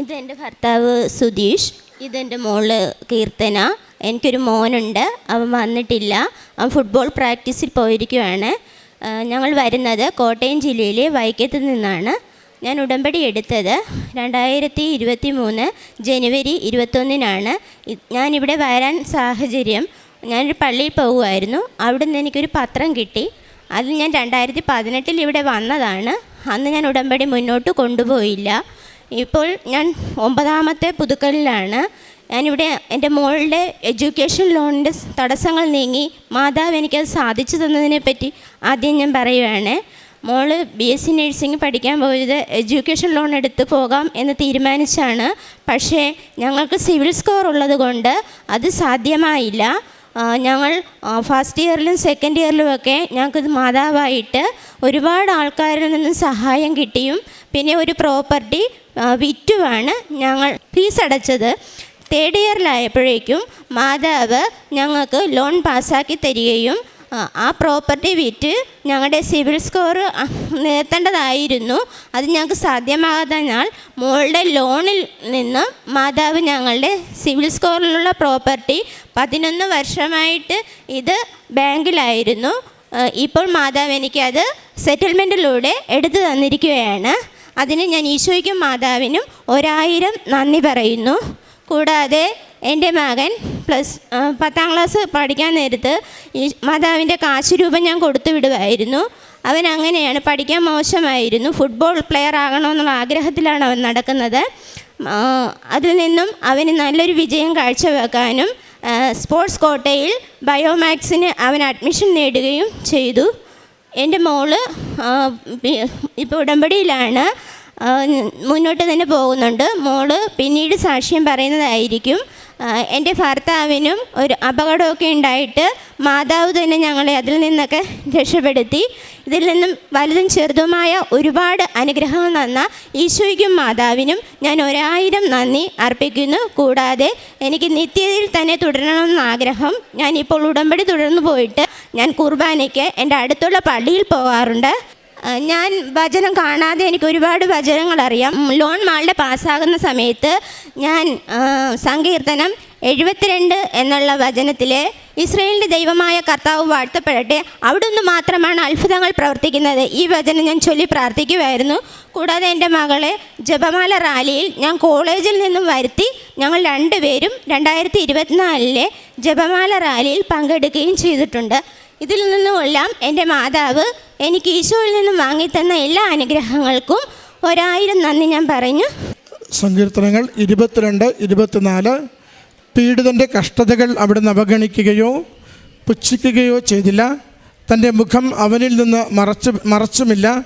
ഇതെന്റെ ഭർത്താവ് സുധീഷ് ഇതെന്റെ മോൾ കീർത്തന. എനിക്കൊരു മോനുണ്ട് അവൻ വന്നിട്ടില്ല. അവൻ ഫുട്ബോൾ പ്രാക്ടീസിൽ പോയിരിക്കുകയാണ് ഞങ്ങൾ വരുന്നത് കോട്ടയം ജില്ലയിലെ വൈക്കത്ത് നിന്നാണ്. ഞാൻ ഉടമ്പടി എടുത്തത് രണ്ടായിരത്തി ഇരുപത്തി മൂന്ന് ജനുവരി ഇരുപത്തൊന്നിനാണ്. ഞാനിവിടെ വരാൻ സാഹചര്യം. ഞാനൊരു പള്ളിയിൽ പോകുമായിരുന്നു അവിടെ നിന്ന് എനിക്കൊരു പത്രം കിട്ടി. അതിൽ ഞാൻ രണ്ടായിരത്തി പതിനെട്ടിൽ ഇവിടെ വന്നതാണ്. അന്ന് ഞാൻ ഉടമ്പടി മുന്നോട്ട് കൊണ്ടുപോയില്ല. ഇപ്പോൾ ഞാൻ ഒമ്പതാമത്തെ പുതുക്കലിലാണ്. ഞാനിവിടെ എന്റെ മോളുടെ എഡ്യൂക്കേഷൻ ലോണിന്റെ തടസ്സങ്ങൾ നീങ്ങി മാതാവ് എനിക്കത് സാധിച്ചു തന്നതിനെ പറ്റി ആദ്യം ഞാൻ പറയുവാണ്. മോൾ ബി എസ് സി നഴ്സിംഗ് പഠിക്കാൻ പോയത് എഡ്യൂക്കേഷൻ ലോൺ എടുത്ത് പോകാം എന്ന് തീരുമാനിച്ചാണ്. പക്ഷേ ഞങ്ങൾക്ക് സിവിൽ സ്കോർ ഉള്ളത് കൊണ്ട് അത് സാധ്യമായില്ല. ഞങ്ങൾ ഫസ്റ്റ് ഇയറിലും സെക്കൻഡ് ഇയറിലും ഒക്കെ ഞങ്ങൾക്ക് മാതാവായിട്ട് ഒരുപാട് ആൾക്കാരിൽ നിന്ന് സഹായം കിട്ടിയും. പിന്നെ ഒരു പ്രോപ്പർട്ടി വിറ്റുമാണ് ഞങ്ങൾ ഫീസ് അടച്ചത്. തേർഡ് ഇയറിലായപ്പോഴേക്കും മാതാവ് ഞങ്ങൾക്ക് ലോൺ പാസ്സാക്കി തരികയും ആ, പ്രോപ്പർട്ടി വിറ്റ് ഞങ്ങളുടെ സിവിൽ സ്കോർ നിർത്തേണ്ടതായിരുന്നു. അത് ഞങ്ങൾക്ക് സാധ്യമാകാത്തതിനാൽ മോളുടെ ലോണിൽ നിന്ന് മാതാവ് ഞങ്ങളുടെ സിവിൽ സ്കോറിലുള്ള പ്രോപ്പർട്ടി പതിനൊന്ന് വർഷമായിട്ട് ഇത് ബാങ്കിലായിരുന്നു. ഇപ്പോൾ മാതാവ് എനിക്കത് സെറ്റിൽമെന്റിലൂടെ എടുത്തു തന്നിരിക്കുകയാണ്. അതിന് ഞാൻ ഈശോയ്ക്കും മാതാവിനും ഒരായിരം നന്ദി പറയുന്നു. കൂടാതെ എന്റെ മകൻ പ്ലസ് പത്താം ക്ലാസ് പഠിക്കാൻ നേരത്ത് ഈ മാതാവിന്റെ കാശ് രൂപം ഞാൻ കൊടുത്തു വിടുമായിരുന്നു അവൻ അങ്ങനെയാണ് പഠിക്കാൻ മോശമായിരുന്നു. ഫുട്ബോൾ പ്ലെയർ ആകണമെന്നുള്ള ആഗ്രഹത്തിലാണ് അവൻ നടക്കുന്നത്. അതിൽ നിന്നും അവന് നല്ലൊരു വിജയം കാഴ്ചവെക്കാനും സ്പോർട്സ് കോട്ടയിൽ ബയോമാക്സിന് അവൻ അഡ്മിഷൻ നേടുകയും ചെയ്തു. എന്റെ മോൾ ഇപ്പോൾ ഉടമ്പടിയിലാണ് മുന്നോട്ട് തന്നെ പോകുന്നുണ്ട്. മോൾ പിന്നീട് സാക്ഷ്യം പറയുന്നതായിരിക്കും. എന്റെ ഭർത്താവിനും ഒരു അപകടമൊക്കെ ഉണ്ടായിട്ട് മാതാവ് തന്നെ ഞങ്ങളെ അതിൽ നിന്നൊക്കെ രക്ഷപ്പെടുത്തി. ഇതിൽ നിന്നും വലുതും ചെറുതുമായ ഒരുപാട് അനുഗ്രഹങ്ങൾ തന്ന ഈശോയ്ക്കും മാതാവിനും ഞാൻ ഒരായിരം നന്ദി അർപ്പിക്കുന്നു. കൂടാതെ എനിക്ക് നിത്യതയിൽ തന്നെ തുടരണമെന്ന ആഗ്രഹം ഞാൻ ഇപ്പോൾ ഉടമ്പടി തുടർന്നു പോയിട്ട് ഞാൻ കുർബാനയ്ക്ക് എന്റെ അടുത്തുള്ള പള്ളിയിൽ പോകാറുണ്ട് ഞാൻ വചനം കാണാതെ എനിക്ക് ഒരുപാട് വചനങ്ങൾ അറിയാം ലോൺ മാളുടെ പാസ്സാകുന്ന സമയത്ത് ഞാൻ സങ്കീർത്തനം എഴുപത്തിരണ്ട് എന്നുള്ള വചനത്തിലെ ഇസ്രയേലിന്റെ ദൈവമായ കർത്താവ് വാഴ്ത്തപ്പെടട്ടെ അവിടുന്ന് മാത്രമാണ് അത്ഭുതങ്ങൾ പ്രവർത്തിക്കുന്നത്. ഈ വചനം ഞാൻ ചൊല്ലി പ്രാർത്ഥിക്കുമായിരുന്നു കൂടാതെ എന്റെ മകളെ ജപമാല റാലിയിൽ ഞാൻ കോളേജിൽ നിന്നും വരുത്തി ഞങ്ങൾ രണ്ടുപേരും രണ്ടായിരത്തി ഇരുപത്തിനാലിലെ ജപമാല റാലിയിൽ പങ്കെടുക്കുകയും ചെയ്തിട്ടുണ്ട്. ഇതിൽ നിന്നുമെല്ലാം എന്റെ മാതാവ് എനിക്ക് ഈശോയിൽ നിന്നും വാങ്ങിത്തന്ന എല്ലാ അനുഗ്രഹങ്ങൾക്കും ഒരായിരം നന്ദി ഞാൻ പറഞ്ഞു. സങ്കീർത്തനങ്ങൾ ഇരുപത്തിരണ്ട് ഇരുപത്തിനാല്. പീഡിതന്റെ കഷ്ടതകൾ അവിടുന്ന് അവഗണിക്കുകയോ പുച്ഛിക്കുകയോ ചെയ്തില്ല. തന്റെ മുഖം അവനിൽ നിന്ന് മറച്ചു മറച്ചുമില്ല.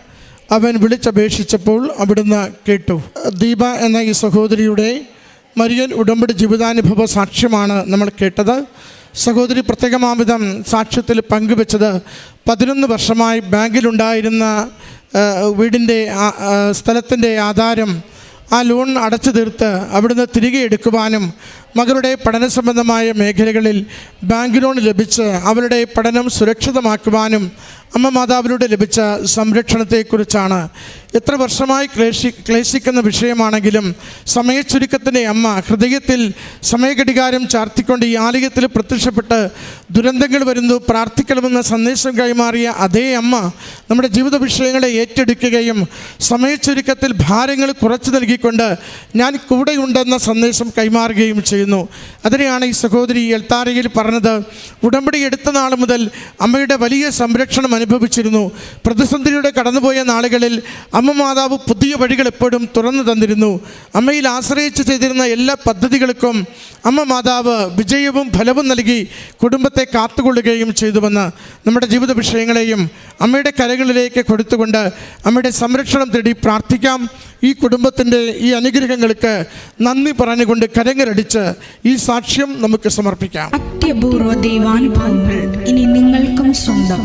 അവൻ വിളിച്ചപേക്ഷിച്ചപ്പോൾ അവിടുന്ന് കേട്ടു. ദീപ എന്ന ഈ സഹോദരിയുടെ മരിയൻ ഉടമ്പടി ജീവിതാനുഭവ സാക്ഷ്യമാണ് നമ്മൾ കേട്ടത്. സഹോദരി പ്രത്യേകമാവിധം സാക്ഷ്യത്തിൽ പങ്കുവെച്ചത് പതിനൊന്ന് വർഷമായി ബാങ്കിലുണ്ടായിരുന്ന വീടിന്റെ സ്ഥലത്തിന്റെ ആധാരം ആ ലോൺ അടച്ചു തീർത്ത് അവിടുന്ന് തിരികെ എടുക്കുവാനും മകളുടെ പഠന സംബന്ധമായ മേഖലകളിൽ ബാങ്ക് ലോൺ ലഭിച്ച് അവരുടെ പഠനം സുരക്ഷിതമാക്കുവാനും അമ്മ മാതാവിലൂടെ ലഭിച്ച സംരക്ഷണത്തെക്കുറിച്ചാണ്. എത്ര വർഷമായി ക്ലേശി ക്ലേശിക്കുന്ന വിഷയമാണെങ്കിലും സമയച്ചുരുക്കത്തിന്റെ അമ്മ ഹൃദയത്തിൽ സമയഘടികാരം ചാർത്തിക്കൊണ്ട് ഈ ആലയത്തിൽ പ്രത്യക്ഷപ്പെട്ട് ദുരന്തങ്ങൾ വരുന്നു പ്രാർത്ഥിക്കണമെന്ന സന്ദേശം കൈമാറിയ അതേ അമ്മ നമ്മുടെ ജീവിത വിഷയങ്ങളെ ഏറ്റെടുക്കുകയും സമയച്ചുരുക്കത്തിൽ ഭാരങ്ങൾ കുറച്ചു നൽകിക്കൊണ്ട് ഞാൻ കൂടെയുണ്ടെന്ന സന്ദേശം കൈമാറുകയും ചെയ്യുന്നു. അതിനെയാണ് ഈ സഹോദരി എൽത്താരയിൽ പറഞ്ഞത്. ഉടമ്പടി എടുത്ത നാൾ മുതൽ അമ്മയുടെ വലിയ സംരക്ഷണം അനുഭവിച്ചിരുന്നു. പ്രതിസന്ധിയുടെ കടന്നുപോയ നാളുകളിൽ അമ്മ മാതാവ് പുതിയ വഴികൾ എപ്പോഴും തുറന്നു തന്നിരുന്നു. അമ്മയിൽ ആശ്രയിച്ച് ചെയ്തിരുന്ന എല്ലാ പദ്ധതികൾക്കും അമ്മ മാതാവ് വിജയവും ഫലവും നൽകി കുടുംബത്തെ കാത്തുകൊള്ളുകയും ചെയ്തുവെന്ന് നമ്മുടെ ജീവിത വിഷയങ്ങളെയും അമ്മയുടെ കരകളിലേക്ക് കൊടുത്തുകൊണ്ട് അമ്മയുടെ സംരക്ഷണം തേടി പ്രാർത്ഥിക്കാം. ഈ കുടുംബത്തിന്റെ ഈ അനുഗ്രഹങ്ങൾക്ക് നന്ദി പറഞ്ഞുകൊണ്ട് കരങ്ങരടിച്ച് ഈ സാക്ഷ്യം നമുക്ക് സമർപ്പിക്കാം. അത്യപൂർവ ദൈവാനുഭവങ്ങൾ ഇനി നിങ്ങൾക്കും സ്വന്തം.